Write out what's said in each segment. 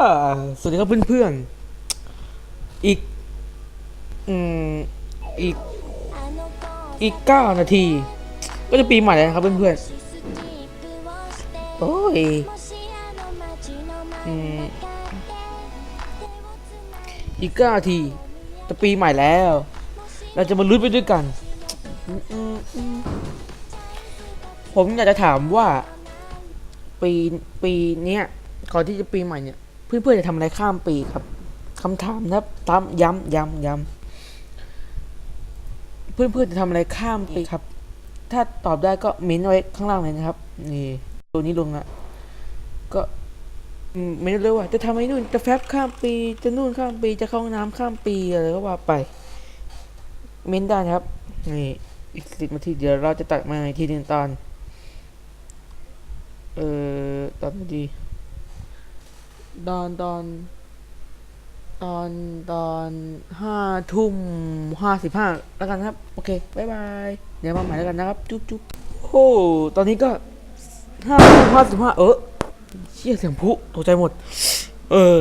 สวัสดีครับเพื่อนๆ อีก อืม อีก อีกเก้านาที ก็จะปีใหม่แล้วนะครับเพื่อนๆ โอ้ย อืม อีกเก้านาที จะปีใหม่แล้ว เราจะมาลุ้นไปด้วยกัน ผมอยากจะถามว่า ปี ปีเนี้ยก่อนที่จะปีใหม่เนี่ย เพื่อนๆจะทำอะไรข้ามปีครับคำถามนะครับตามย้ำย้ำย้ำเพื่อนๆจะทำอะไรข้ามปีครับ ถ้าตอบได้ก็เม้นไว้ข้างล่างเลยนะครับ นี่ตัวนี้ลงละก็อืมไม่รู้เลยว่าจะทำไอ้นู่นจะแฟบข้ามปี จะนู่นข้ามปี จะเข้าห้องน้ำข้ามปีอะไรก็ว่าไป เม้นได้นะครับ นี่อีกสิบนาทีเดี๋ยวเราจะตัดมาอีกทีหนึ่งตอน เอ่อตอนนดี ตอนตอนตอนตอนห้าทุ่มห้าสิบห้าแล้วกันครับ โอเคบายบายเดี๋ยวมาใหม่แล้วกันนะครับ จุ๊บจุ๊บโอ้ตอนนี้ก็ห้าทุ่มห้าสิบห้าเออเชี่ยเสียงพุตกใจหมด เออ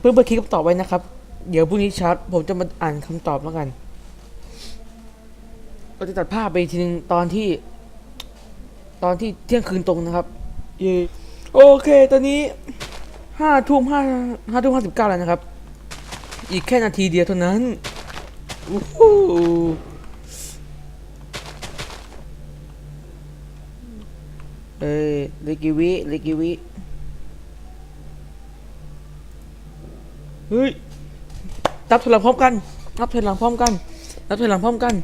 เพื่อนเพื่อนคลิกคำตอบไว้นะครับ เดี๋ยวพรุ่งนี้ชาร์จผมจะมาอ่านคำตอบแล้วกันเราจะตัดภาพไปทีนึงตอนที่ ตอนที่เที่ยงคืนตรงนะครับเย่โอเค ตอนนี้ ห้าทุ่มห้าห้าทุ่มห้าสิบเก้าแล้วนะครับ อีกแค่นาทีเดียวเท่านั้นอู้หูเอ้ยเลกี่วิเลขกี่วิเฮ้ยนับถอยหลังพร้อมกัน นับถอยหลังพร้อมกัน นับถอยหลังพร้อมกัน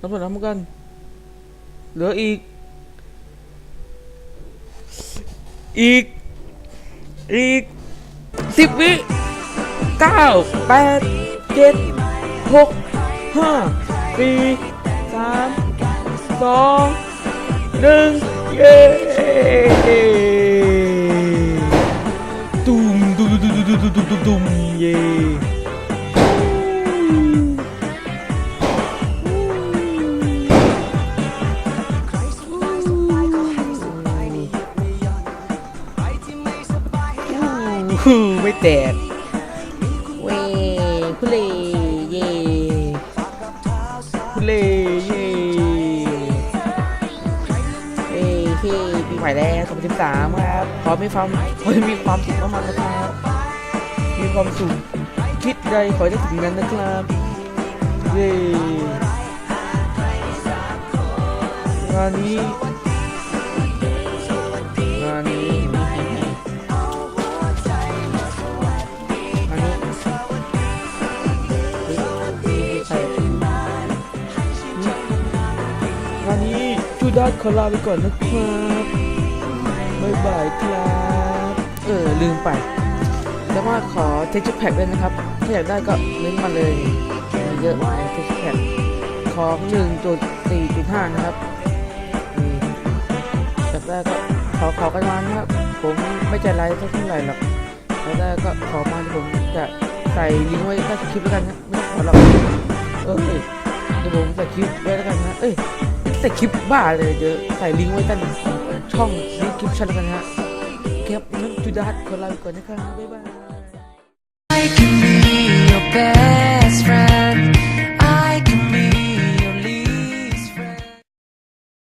นับถอยหลังพร้อมกัน เหลืออีก อีก อีกสิบวิเก้าแปดเจ็ดหกห้าสี่สามสองหนึ่งเย้ตุ้มตุ้มตุ้มตุ้มตุ้มตุ้มเย้ ฮู้ไม่แตกเว้คุเลเย่คุเลเย่เอ้ที่ปีใหม่แล้ว2013ครับขอมีความขอมีความสุขมากๆนะครับมีความสุขคิดใดขอได้ถึงนั้นนะครับเย้งานนี้ จูดัสขอลาไปก่อนนะครับบ๊ายบายครับ เออ ลืมไปแล้วว่าขอเทคแพ็กด้วยนะครับ ถ้าอยากได้ก็เม้นมาเลยมีเยอะเทคแพ็กของ1.4.5 นะครับอยากได้ก็ขอขอกันมานะครับ ผมไม่ใจร้ายเท่าไหร่หรอกอยากได้ก็ขอมาผมจะใส่ลิงก์ไว้ใต้คลิปแล้วกันนะไม่ต้องขอหรอกเอ้ยเดี๋ยวผมใส่คลิปไว้แล้วกันนะ เอ้ย แต่คลิปบ้าเลยเดี๋ยวใส่ลิงก์ไว้ใต้ช่องดีคลิปชันแล้วกันฮะฮะครับนั้นจุดาฮัทขอลาไปก่อนนะครับบ๊ายบาย